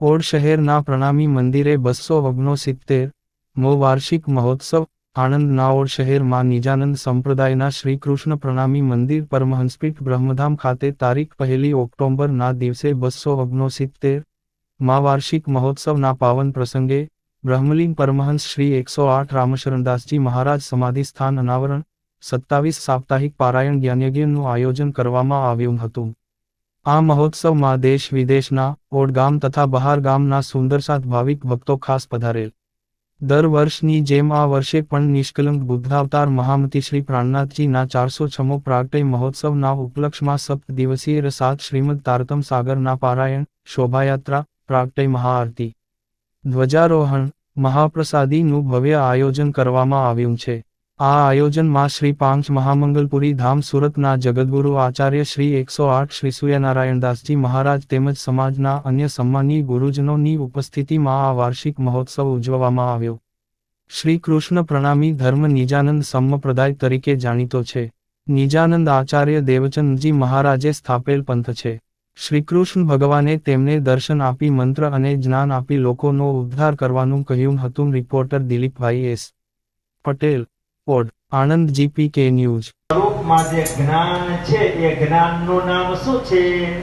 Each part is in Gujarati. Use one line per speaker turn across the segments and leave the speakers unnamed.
ઓડ શહેરના પ્રણામી મંદિરે બસો ઓગણસિત્તેર મો વાર્ષિક મહોત્સવ આણંદના ઓડ શહેરમાં નિજાનંદ સંપ્રદાયના શ્રીકૃષ્ણ પ્રણામી મંદિર પરમહંસપીઠ બ્રહ્મધામ ખાતે તારીખ પહેલી ઓક્ટોબરના દિવસે બસો ઓગણસિત્તેરમાં વાર્ષિક મહોત્સવના પાવન પ્રસંગે બ્રહ્મલીન પરમહંસ શ્રી એકસો આઠ રામશરણદાસજી મહારાજ સમાધિ સ્થાન અનાવરણ, સત્તાવીસ સાપ્તાહિક પારાયણ જ્ઞાનયજ્ઞનું આયોજન કરવામાં આવ્યું હતું. આ મહોત્સવમાં દેશ વિદેશના ઓડગામ તથા બહાર ગામના સુંદરસાત ભાવિક ભક્તો ખાસ પધારેલ. દર વર્ષની જેમ આ વર્ષે પણ નિષ્કલંક બુદ્ધાવતાર મહામતી શ્રી પ્રાણનાથજીના ચારસો છમો પ્રાગટય મહોત્સવના ઉપલક્ષમાં સપ્ત દિવસીય રસાત શ્રીમદ તારતમ સાગરના પારાયણ, શોભાયાત્રા, પ્રાગટય મહાઆરતી, ધ્વજારોહણ, મહાપ્રસાદીનું ભવ્ય આયોજન કરવામાં આવ્યું છે. આ આયોજનમાં શ્રી પાંચ મહામંગલપુરી ધામ સુરતના જગદગુરુ આચાર્ય શ્રી એકસો આઠ શ્રી સૂર્યનારાયણદાસજી મહારાજ તેમજ સમાજના અન્ય સન્માનીય ગુરુજનોની ઉપસ્થિતિમાં આ વાર્ષિક મહોત્સવ ઉજવવામાં આવ્યો. શ્રી કૃષ્ણ પ્રણામી ધર્મ નિજાનંદ સંપ્રદાય તરીકે જાણીતો છે. નિજાનંદ આચાર્ય દેવચંદજી મહારાજે સ્થાપેલ પંથ છે. શ્રીકૃષ્ણ ભગવાને તેમને દર્શન આપી મંત્ર અને જ્ઞાન આપી લોકોનો ઉદ્ધાર કરવાનું કહ્યું હતું, reporter Dilipbhai S. Patel Od Anand GP કે ન્યૂઝ
સ્વરૂપમાં જે જ્ઞાન છે, એ જ્ઞાનનું નામ શું છે?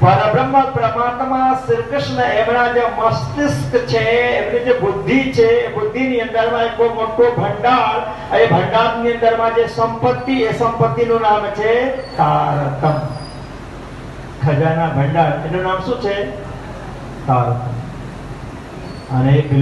પરબ્રહ્મ પરમાત્મા શ્રી કૃષ્ણ એમના જે મસ્તિષ્ક છે, એમની જે બુદ્ધિ છે, એ બુદ્ધિની અંદરમાં એક બહુ મોટો ભંડાર એ ભંડારની અંદરમાં જે સંપત્તિ, એ સંપત્તિનું નામ છે તારતમ. ખજાના ભંડાર. એનું નામ શું છે? તારતમ. અને બિલકુલ